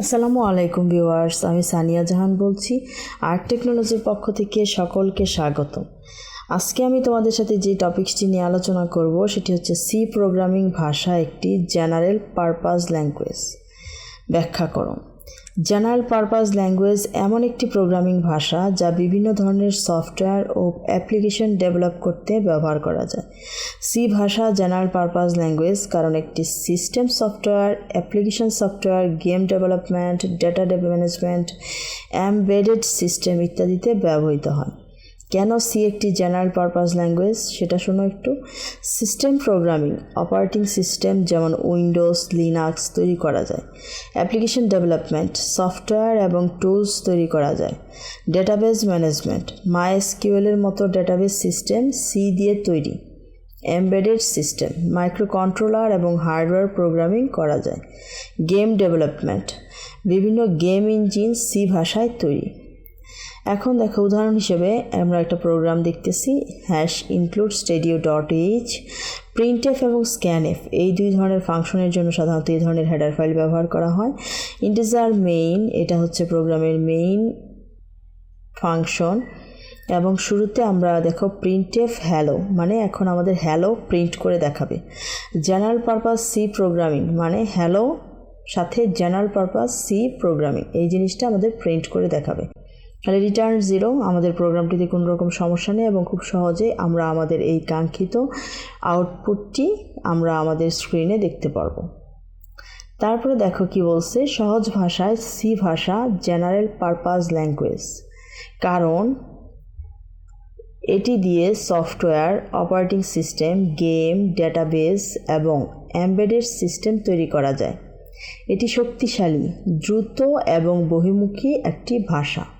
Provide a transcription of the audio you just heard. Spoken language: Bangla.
আসসালামু আলাইকুম ভিউয়ার্স, আমি সানিয়া জাহান বলছি, আর্ট টেকনোলজির পক্ষ থেকে সকলকে স্বাগত আজকে আমি তোমাদের সাথে যে টপিকসটি নিয়ে আলোচনা করব, সেটি হচ্ছে সি প্রোগ্রামিং ভাষা একটি জেনারেল পারপাস ল্যাঙ্গুয়েজ। ব্যাখ্যা করো। জেনারেল পারপাস ল্যাঙ্গুয়েজ এমন একটি প্রোগ্রামিং ভাষা যা বিভিন্ন ধরনের সফটওয়্যার ও অ্যাপ্লিকেশন ডেভেলপ করতে ব্যবহার করা যায়। সি ভাষা জেনারেল পারপাস ল্যাঙ্গুয়েজ কারণ একটি system software application software game development data management embedded system ইত্যাদিতে ব্যবহৃত হয়। কেন সি একটি জেনারেল পারপাস ল্যাঙ্গুয়েজ সেটা শোনো একটু। সিস্টেম প্রোগ্রামিং অপারেটিং সিস্টেম যেমন উইন্ডোজ লিনাক্স তৈরি করা যায়। অ্যাপ্লিকেশন ডেভেলপমেন্ট সফটওয়্যার এবং টুলস তৈরি করা যায়। ডেটাবেস ম্যানেজমেন্ট মাই এসকিউএলের মতো ডেটাবেস সিস্টেম সি দিয়ে তৈরি। এমবেডেড সিস্টেম মাইক্রো কন্ট্রোলার এবং হার্ডওয়্যার প্রোগ্রামিং করা যায়। গেম ডেভেলপমেন্ট বিভিন্ন গেম ইঞ্জিন সি ভাষায় তৈরি। এখন দেখো, উদাহরণ হিসেবে আমরা একটা প্রোগ্রাম দেখতেছি hash include stdio dot h printf এবং স্ক্যান এফ এই দুই ধরনের ফাংশনের জন্য সাধারণত এই ধরনের হেডার ফাইল ব্যবহার করা হয়। ইন্টিজার মেইন এটা হচ্ছে প্রোগ্রামের মেইন ফাংশন এবং শুরুতে আমরা দেখো প্রিন্ট এফ হ্যালো মানে এখন আমাদের হ্যালো প্রিন্ট করে দেখাবে। জেনারেল পারপাস সি প্রোগ্রামিং মানে হ্যালো সাথে জেনারেল পারপাস সি প্রোগ্রামিং এই জিনিসটা আমাদের প্রিন্ট করে দেখাবে। তাহলে রিটার্ন জিরো আমাদের প্রোগ্রামটিতে কোনো রকম সমস্যা নেই এবং খুব সহজে আমরা আমাদের এই কাঙ্ক্ষিত আউটপুটটি আমরা আমাদের স্ক্রিনে দেখতে পারব। তারপরে দেখো কি বলছে, সহজ ভাষায় সি ভাষা জেনারেল পারপাস ল্যাঙ্গুয়েজ কারণ এটি দিয়ে software operating system game database এবং এমবেডেড সিস্টেম তৈরি করা যায়। এটি শক্তিশালী, দ্রুত এবং বহিমুখী একটি ভাষা।